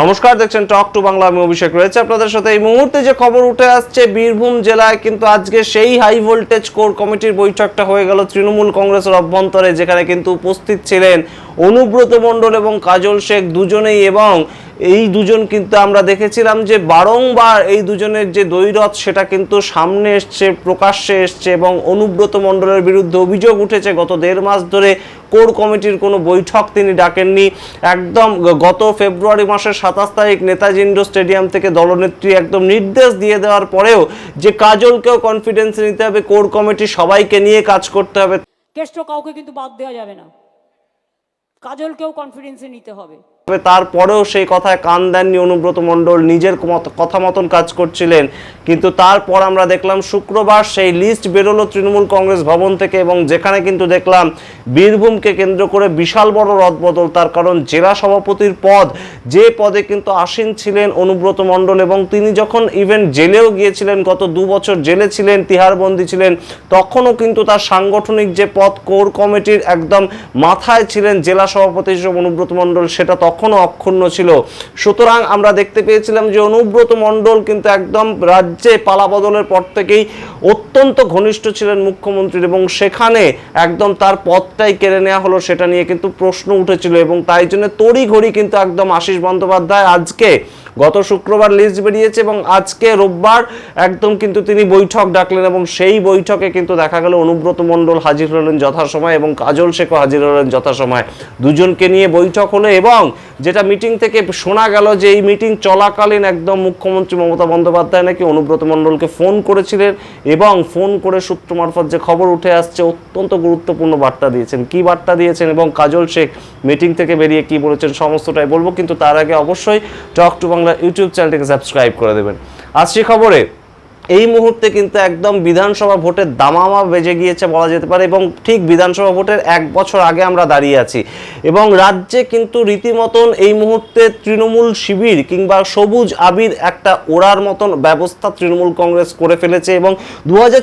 নমস্কার, দেখছেন টক টু বাংলা আমি অভিষেক রয়েছে আপনাদের সাথে। এই মুহূর্তে যে খবর উঠে আসছে বীরভূম জেলায়, কিন্তু আজকে সেই হাই ভোল্টেজ কোর কমিটির বৈঠকটা হয়ে গেল তৃণমূল কংগ্রেসের অভ্যন্তরে, যেখানে কিন্তু উপস্থিত ছিলেন অনুব্রত মণ্ডল এবং কাজল শেখ দুজনেই এবং এই দুজন কিন্তু আমরা দেখেছিলাম যে বারংবার এই দুজনের যে দৈরথ সেটা কিন্তু সামনে এসছে, প্রকাশ্যে এসছে এবং অনুব্রত মণ্ডলের বিরুদ্ধে অভিযোগ উঠেছে। গত দেড় মাস ধরে কোর কমিটির কোনো বৈঠক তিনি ডাকেননি। একদম গত ফেব্রুয়ারি মাসের সাতাশ তারিখ নেতাজি ইন্ডোর স্টেডিয়াম থেকে দলনেত্রী একদম নির্দেশ দিয়ে দেওয়ার পরেও যে কাজলকেও কনফিডেন্স নিতে হবে, কোর কমিটি সবাইকে নিয়ে কাজ করতে হবে। কেষ্ট কাউকে কিন্তু বাদ দেওয়া যাবে না। কাজলকেও কনফিডেন্সে নিতে হবে। তারপরেও সেই কথায় কান দেননি অনুব্রত মণ্ডল, নিজের কথা মতন কাজ করছিলেন। কিন্তু তারপর আমরা দেখলাম শুক্রবার সেই লিস্ট বেরোলো তৃণমূল কংগ্রেস ভবন থেকে এবং যেখানে কিন্তু দেখলাম বীরভূমকে কেন্দ্র করে বিশাল বড় রদবদল। তার কারণ জেলা সভাপতির পদ, যে পদে কিন্তু আসীন ছিলেন অনুব্রত মণ্ডল এবং তিনি যখন ইভেন জেলেও গিয়েছিলেন, গত দু বছর জেলে ছিলেন, তিহারবন্দি ছিলেন, তখনও কিন্তু তার সাংগঠনিক যে পদ, কোর কমিটির একদম মাথায় ছিলেন জেলা সভাপতি হিসেবে অনুব্রত মণ্ডল, সেটা তখনও অক্ষুণ্ণ ছিল। সুতরাং আমরা দেখতে পেয়েছিলাম যে অনুব্রত মণ্ডল কিন্তু একদম রাজ্যে পালা বদলের পর থেকেই অত্যন্ত ঘনিষ্ঠ ছিলেন মুখ্যমন্ত্রীর এবং সেখানে একদম তার পদটাই কেড়ে নেওয়া হলো সেটা নিয়ে কিন্তু প্রশ্ন উঠেছিল এবং তাই জন্য তড়িঘড়ি কিন্তু একদম আশিস বন্দ্যোপাধ্যায় আজকে গত শুক্রবার লিস্ট বেরিয়েছে এবং আজকে রোববার একদম কিন্তু তিনি বৈঠক ডাকলেন এবং সেই বৈঠকে কিন্তু দেখা গেল অনুব্রত মণ্ডল হাজির হলেন যথাসময় এবং কাজল শেখও হাজির হলেন যথাসময়। দুজনকে নিয়ে বৈঠক হলো এবং যেটা মিটিং থেকে শোনা গেল যে এই মিটিং চলাকালীন একদম মুখ্যমন্ত্রী মমতা বন্দ্যোপাধ্যায় নাকি অনুব্রত মণ্ডলকে ফোন করেছিলেন এবং ফোন করে সূত্র মারফত যে খবর উঠে আসছে অত্যন্ত গুরুত্বপূর্ণ বার্তা দিয়েছেন। কি বার্তা দিয়েছেন এবং কাজল শেখ মিটিং থেকে বেরিয়ে কি বলেছেন সমস্তটাই বলব, কিন্তু তার আগে অবশ্যই টক টু বাংলা ইউটিউব চ্যানেলটিকে সাবস্ক্রাইব করে দেবেন। আসছি খবরে এই মুহূর্তে কিন্তু একদম বিধানসভা ভোটের দামামা বেজে গিয়েছে বলা যেতে পারে এবং ঠিক বিধানসভা ভোটের এক বছর আগে আমরা দাঁড়িয়ে আছি। এবং রাজ্যে কিন্তু রীতিমতন এই মুহূর্তে তৃণমূল শিবির কিংবা সবুজ আবির একটা ওড়ার মতন ব্যবস্থা তৃণমূল কংগ্রেস করে ফেলেছে এবং দু হাজার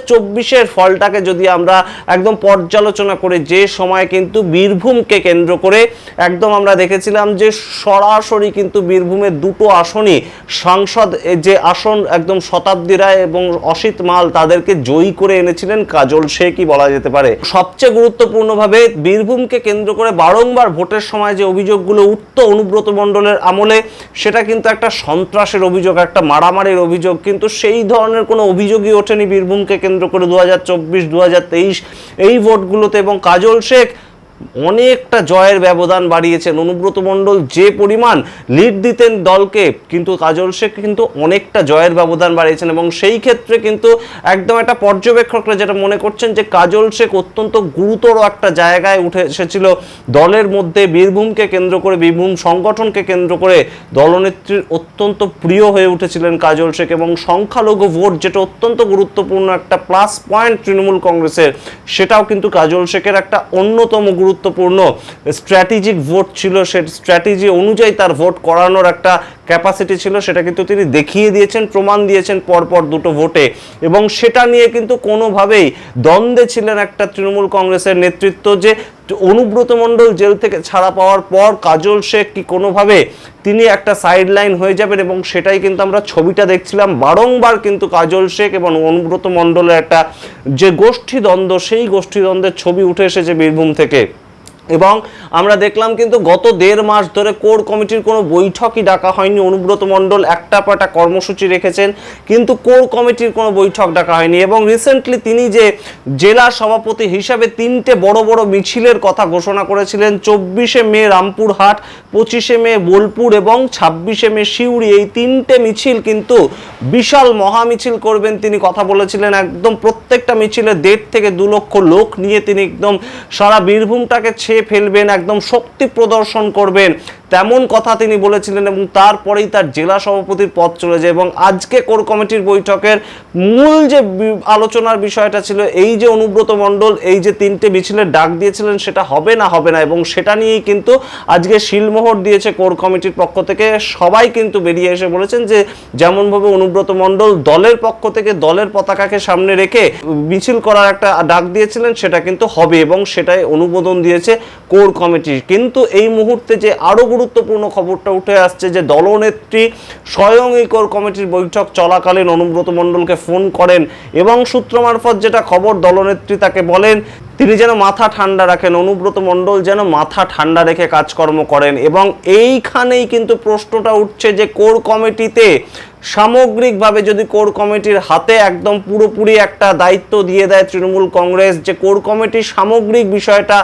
ফলটাকে যদি আমরা একদম পর্যালোচনা করে যে সময় কিন্তু বীরভূমকে কেন্দ্র করে একদম আমরা দেখেছিলাম যে সরাসরি কিন্তু বীরভূমের দুটো আসনই সাংসদ যে আসন একদম শতাব্দী রায় এবং অসিত মাল তাদেরকে জয়ী করে এনেছিলেন। কাজল শেখই বলা যেতে পারে? সবচেয়ে গুরুত্বপূর্ণভাবে বীরভূমকে কেন্দ্র করে বারংবার ভোটের সময় যে অভিযোগগুলো উঠত অনুব্রত মণ্ডলের আমলে, সেটা কিন্তু একটা সন্ত্রাসের অভিযোগ, একটা মারামারির অভিযোগ। কিন্তু সেই ধরনের কোনো অভিযোগই ওঠেনি বীরভূমকে কেন্দ্র করে দু হাজার চব্বিশ, দু তেইশ এই ভোটগুলোতে। এবং কাজল শেখ অনেকটা জয়ের ব্যবধান বাড়িয়েছেন অনুব্রত মণ্ডল যে পরিমাণ লিড দিতেন দলকে, কিন্তু কাজল শেখ কিন্তু অনেকটা জয়ের ব্যবধান বাড়িয়েছেন এবং সেই ক্ষেত্রে কিন্তু একদম একটা পর্যবেক্ষকরা যেটা মনে করছেন যে কাজল শেখ অত্যন্ত গুরুতর একটা জায়গায় উঠে এসেছিল দলের মধ্যে। বীরভূমকে কেন্দ্র করে, বীরভূম সংগঠনকে কেন্দ্র করে দলনেত্রীর অত্যন্ত প্রিয় হয়ে উঠেছিলেন কাজল শেখ এবং সংখ্যালঘু ভোট যেটা অত্যন্ত গুরুত্বপূর্ণ একটা প্লাস পয়েন্ট তৃণমূল কংগ্রেসের, সেটাও কিন্তু কাজল শেখের একটা অন্যতম গুরুত্বপূর্ণ। স্ট্র্যাটেজিক ভোট ছিল সে স্ট্র্যাটেজি অনুযায়ী তার ভোট করানোর একটা ক্যাপাসিটি ছিল, সেটা কিন্তু তিনি দেখিয়ে দিয়েছেন, প্রমাণ দিয়েছেন পরপর দুটো ভোটে। এবং সেটা নিয়ে কিন্তু কোনোভাবেই দ্বন্দ্বে ছিলেন একটা তৃণমূল কংগ্রেসের নেতৃত্ব যে অনুব্রত মণ্ডল জেল থেকে ছাড়া পাওয়ার পর কাজল শেখ কি কোনোভাবে তিনি একটা সাইড লাইন হয়ে যাবেন এবং সেটাই কিন্তু আমরা ছবিটা দেখছিলাম। বারংবার কিন্তু কাজল শেখ এবং অনুব্রত মণ্ডলের একটা যে গোষ্ঠী দ্বন্দ্ব সেই গোষ্ঠী দ্বন্দ্বের ছবি উঠে এসেছে বীরভূম থেকে। এবং আমরা দেখলাম কিন্তু গত দেড় মাস ধরে কোর কমিটির কোনো বৈঠকই ডাকা হয়নি। অনুব্রত মণ্ডল একটা পাটা কর্মসূচি রেখেছেন, কিন্তু কোর কমিটির কোনো বৈঠক ডাকা হয়নি এবং রিসেন্টলি তিনি যে জেলা সভাপতি হিসাবে তিনটে বড় বড় মিছিলের কথা ঘোষণা করেছিলেন, চব্বিশে মে রামপুরহাট, পঁচিশে মে বোলপুর এবং ছাব্বিশে মে সিউড়ি, এই তিনটে মিছিল কিন্তু বিশাল মহা মিছিল করবেন তিনি কথা বলেছিলেন। একদম প্রত্যেকটা মিছিলে দেড় থেকে দু লক্ষ লোক নিয়ে তিনি একদম সারা বীরভূমটাকে ছেয়ে ফেলবেন, একদম শক্তি প্রদর্শন করবেন। তেমন কথা তিনি বলেছিলেন এবং তারপরেই তার জেলা সভাপতির পদ চলে যায় এবং আজকে কোর কমিটির বৈঠকের মূল যে আলোচনার বিষয়টা ছিল, এই যে অনুব্রত মণ্ডল, এই যে তিনটে মিছিলের ডাক দিয়েছিলেন, সেটা হবে না হবে না এবং সেটা নিয়েই কিন্তু আজকে শিলমোহর দিয়েছে কোর কমিটির পক্ষ থেকে। সবাই কিন্তু বেরিয়ে এসে বলেছেন যে, যেমনভাবে অনুব্রত মণ্ডল দলের পক্ষ থেকে দলের পতাকাকে সামনে রেখে মিছিল করার একটা ডাক দিয়েছিলেন, সেটা কিন্তু হবে এবং সেটাই অনুমোদন দিয়েছে কোর কমিটি। কিন্তু এই মুহূর্তে যে আরও গুরুত্ব গুরুত্বপূর্ণ খবরটা উঠে আসছে যে দলনেত্রী স্বয়ং এই কোর কমিটির বৈঠক চলাকালীন অনুব্রত মণ্ডলকে ফোন করেন এবং সূত্র মারফত যেটা খবর দলনেত্রী তাকে বলেন তিনি যেন মাথা ঠান্ডা রাখেন, অনুব্রত মণ্ডল যেন মাথা ঠান্ডা রেখে কাজকর্ম করেন এবং এইখানেই কিন্তু প্রশ্নটা উঠছে যে কোর কমিটিতে সামগ্রিকভাবে যদি কোর কমিটির হাতে একদম পুরোপুরি একটা দায়িত্ব দিয়ে দেয় তৃণমূল কংগ্রেস, যে কোর কমিটি সামগ্রিক বিষয়টা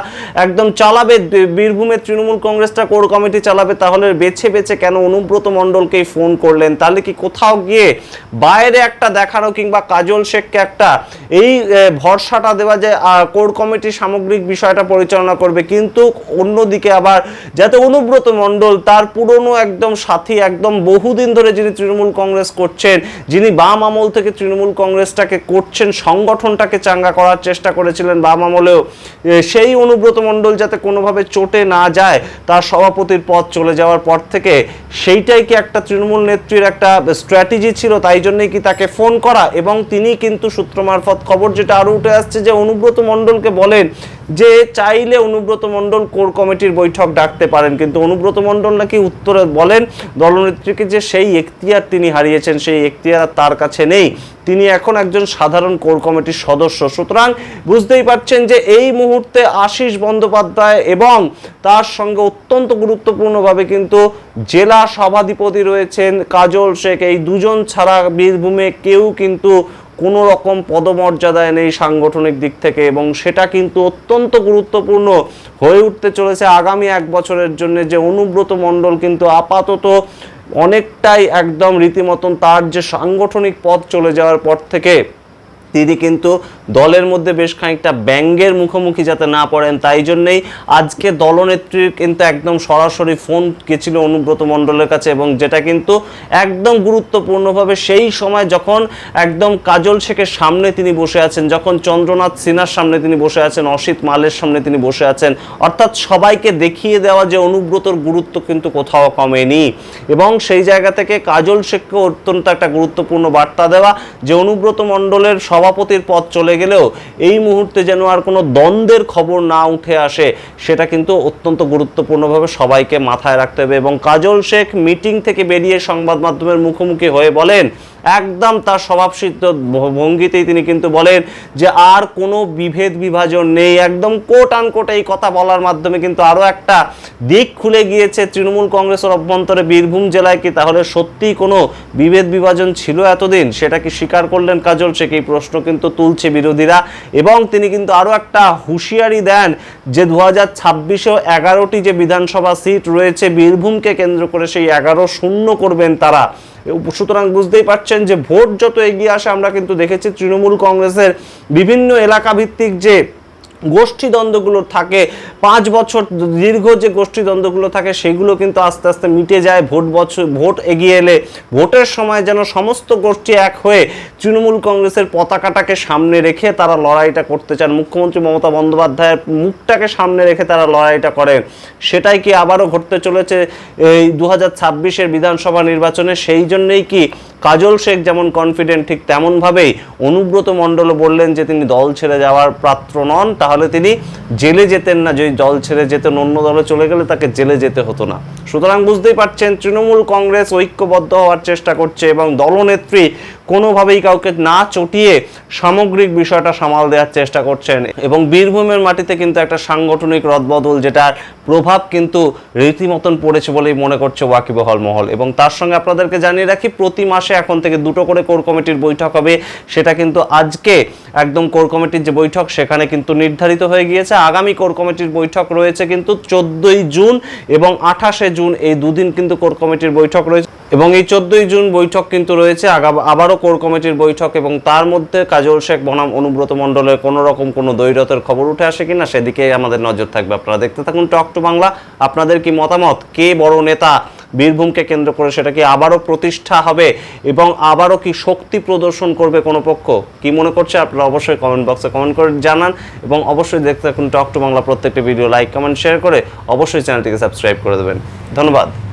একদম চালাবে বীরভূমের তৃণমূল কংগ্রেসটা কোর কমিটি চালাবে, তাহলে বেছে বেছে কেন অনুব্রত মণ্ডলকেই ফোন করলেন? তাহলে কি কোথাও গিয়ে বাইরে একটা দেখানো কিংবা কাজল শেখকে একটা এই ভরসাটা দেওয়া যে কোর কমিটি সামগ্রিক বিষয়টা পরিচালনা করবে। কিন্তু অন্যদিকে আবার যাতে অনুব্রত মণ্ডল, তার পুরনো একদম সাথী, একদম বহুদিন ধরে যিনি তৃণমূল কংগ্রেস করছেন, যিনি বাম আমল থেকে তৃণমূল কংগ্রেসটাকে করছেন, সংগঠনটাকে চাঙ্গা করার চেষ্টা করেছিলেন বাম আমলেও সেই অনুব্রত মণ্ডল যাতে কোনোভাবে চটে না যায়, তার সভাপতির পদ চলে যাওয়ার পর থেকে সেইটাই কি একটা তৃণমূল নেত্রীর একটা স্ট্র্যাটেজি ছিল? তাই জন্যই কি তাকে ফোন করা? এবং তিনি কিন্তু সূত্র মারফত খবর যেটা আরও উঠে আসছে যে অনুব্রত মণ্ডলকে বলেন যে চাইলে অনুব্রত মণ্ডল কোর কমিটির বৈঠক ডাকতে পারেন, কিন্তু অনুব্রত মণ্ডল নাকি উত্তরে বলেন দলনেত্রীকে যে সেই এখতিয়ার তিনি হারিয়েছেন, সেই এখতিয়ার তার কাছে নেই। তিনি এখন একজন সাধারণ কোর কমিটির সদস্য। সুতরাং বুঝতেই পারছেন যে এই মুহূর্তে আশিস বন্দ্যোপাধ্যায় এবং তার সঙ্গে অত্যন্ত গুরুত্বপূর্ণভাবে কিন্তু জেলা সভাধিপতি রয়েছেন কাজল শেখ। এই দুজন ছাড়া বীরভূমে কেউ কিন্তু কোনো রকম পদমর্যাদায় নেই সাংগঠনিক দিক থেকে এবং সেটা কিন্তু অত্যন্ত গুরুত্বপূর্ণ হয়ে উঠতে চলেছে আগামী এক বছরের জন্য যে অনুব্রত মণ্ডল কিন্তু আপাতত অনেকটাই একদম রীতিমতন তার যে সাংগঠনিক পথ চলে যাওয়ার পর থেকে তিনি কিন্তু দলের মধ্যে বেশ খানিকটা ব্যঙ্গের মুখোমুখি যাতে না পড়েন, তাই জন্যেই আজকে দলনেত্রীর কিন্তু একদম সরাসরি ফোন গেছিল অনুব্রত মণ্ডলের কাছে এবং যেটা কিন্তু একদম গুরুত্বপূর্ণভাবে সেই সময় যখন একদম কাজল শেখের সামনে তিনি বসে আছেন, যখন চন্দ্রনাথ সিনহার সামনে তিনি বসে আছেন, অসিত মালের সামনে তিনি বসে আছেন, অর্থাৎ সবাইকে দেখিয়ে দেওয়া যে অনুব্রতর গুরুত্ব কিন্তু কোথাও কমেনি এবং সেই জায়গা থেকে কাজল শেখকে অত্যন্ত একটা গুরুত্বপূর্ণ বার্তা দেওয়া যে অনুব্রত মণ্ডলের সভাপতির পদ চলে গেলেও এই মুহূর্তে যেন আর কোনো দ্বন্দ্বের খবর না উঠে আসে, সেটা কিন্তু অত্যন্ত গুরুত্বপূর্ণভাবে সবাইকে মাথায় রাখতে হবে। এবং কাজল শেখ মিটিং থেকে বেরিয়ে সংবাদ মাধ্যমের মুখোমুখি হয়ে বলেন একদম তার স্বভাবসিদ্ধ ভঙ্গিতেই তিনি কিন্তু বলেন যে আর কোনো বিভেদ বিভাজন নেই। একদম কোট আনকোট এই কথা বলার মাধ্যমে কিন্তু আরও একটা দিক খুলে গিয়েছে তৃণমূল কংগ্রেসের অভ্যন্তরে। বীরভূম জেলায় কি তাহলে সত্যিই কোনো বিভেদ বিভাজন ছিল এতদিন? সেটা কি স্বীকার করলেন কাজল শেখ? এই প্রশ্ন কিন্তু তুলছে বিরোধীরা এবং তিনি কিন্তু আরও একটা হুঁশিয়ারি দেন যে দু হাজার ছাব্বিশেও এগারোটি যে বিধানসভা সিট রয়েছে, বীরভূমকে কেন্দ্র করে সেই এগারো শূন্য করবেন তারা। সুতরাং বুঝতেই পারছেন যে ভোট যত এগিয়ে আসে, আমরা কিন্তু দেখেছি তৃণমূল কংগ্রেসের বিভিন্ন এলাকা ভিত্তিক যে গোষ্ঠীদ্বন্দ্বগুলো থাকে, পাঁচ বছর দীর্ঘ যে গোষ্ঠীদ্বন্দ্বগুলো থাকে, সেগুলো কিন্তু আস্তে আস্তে মিটে যায়। ভোট বছর, ভোট এগিয়ে এলে ভোটের সময় যেন সমস্ত গোষ্ঠী এক হয়ে তৃণমূল কংগ্রেসের পতাকাটাকে সামনে রেখে তারা লড়াইটা করতে চান। মুখ্যমন্ত্রী মমতা বন্দ্যোপাধ্যায়ের মুখটাকে সামনে রেখে তারা লড়াইটা করেন। সেটাই কি আবারও ঘটতে চলেছে এই দু হাজার বিধানসভা নির্বাচনে? সেই জন্যেই কি কাজল শেখ যেমন কনফিডেন্ট ঠিক তেমনভাবেই অনুব্রত মণ্ডলও বললেন যে তিনি দল ছেড়ে যাওয়ার পাত্র নন, তাহলে তিনি জেলে যেতেন না। যদি দল ছেড়ে যেতেন, অন্য দলে চলে গেলে তাকে জেলে যেতে হতো না। সুতরাং বুঝতেই পারছেন, তৃণমূল কংগ্রেস ঐক্যবদ্ধ হওয়ার চেষ্টা করছে এবং দলনেত্রী কোনোভাবেই কাউকে না চটিয়ে সামগ্রিক বিষয়টা সামাল দেওয়ার চেষ্টা করছেন। এবং বীরভূমের মাটিতে কিন্তু একটা সাংগঠনিক রদবদল, যেটার প্রভাব কিন্তু রীতিমতন পড়েছে বলেই মনে করছে ওয়াকিবহল মহল। এবং তার সঙ্গে আপনাদেরকে জানিয়ে রাখি, প্রতি মাসে এখন থেকে দুটো করে কোর কমিটির বৈঠক হবে। সেটা কিন্তু আজকে একদম কোর কমিটির যে বৈঠক, সেখানে কিন্তু নির্ধারিত হয়ে গিয়েছে। আগামী কোর কমিটির বৈঠক রয়েছে কিন্তু চোদ্দই জুন এবং আঠাশে জুন এই দুদিন কিন্তু কোর কমিটির বৈঠক রয়েছে। এবং এই চোদ্দই জুন বৈঠক কিন্তু রয়েছে আবারও কোর কমিটির বৈঠক এবং তার মধ্যে কাজল শেখ, বনাম অনুব্রত মণ্ডলের কোনো রকম কোনো দৈরতের খবর উঠে আসে কিনা সেদিকে আমাদের নজর থাকবে। আপনারা দেখতে থাকুন টক টু বাংলা। আপনাদের কি মতামত? কে বড় নেতা? বীরভূমকে কেন্দ্র করে সেটা কি আবারও প্রতিষ্ঠা হবে এবং আবারও কি শক্তি প্রদর্শন করবে কোনো পক্ষ? কি মনে করছে আপনারা অবশ্যই কমেন্ট বক্সে কমেন্ট করে জানান এবং অবশ্যই দেখতে থাকুন টক টু বাংলা প্রত্যেকটি ভিডিও লাইক কমেন্ট শেয়ার করে অবশ্যই চ্যানেলটিকে সাবস্ক্রাইব করে দেবেন। ধন্যবাদ।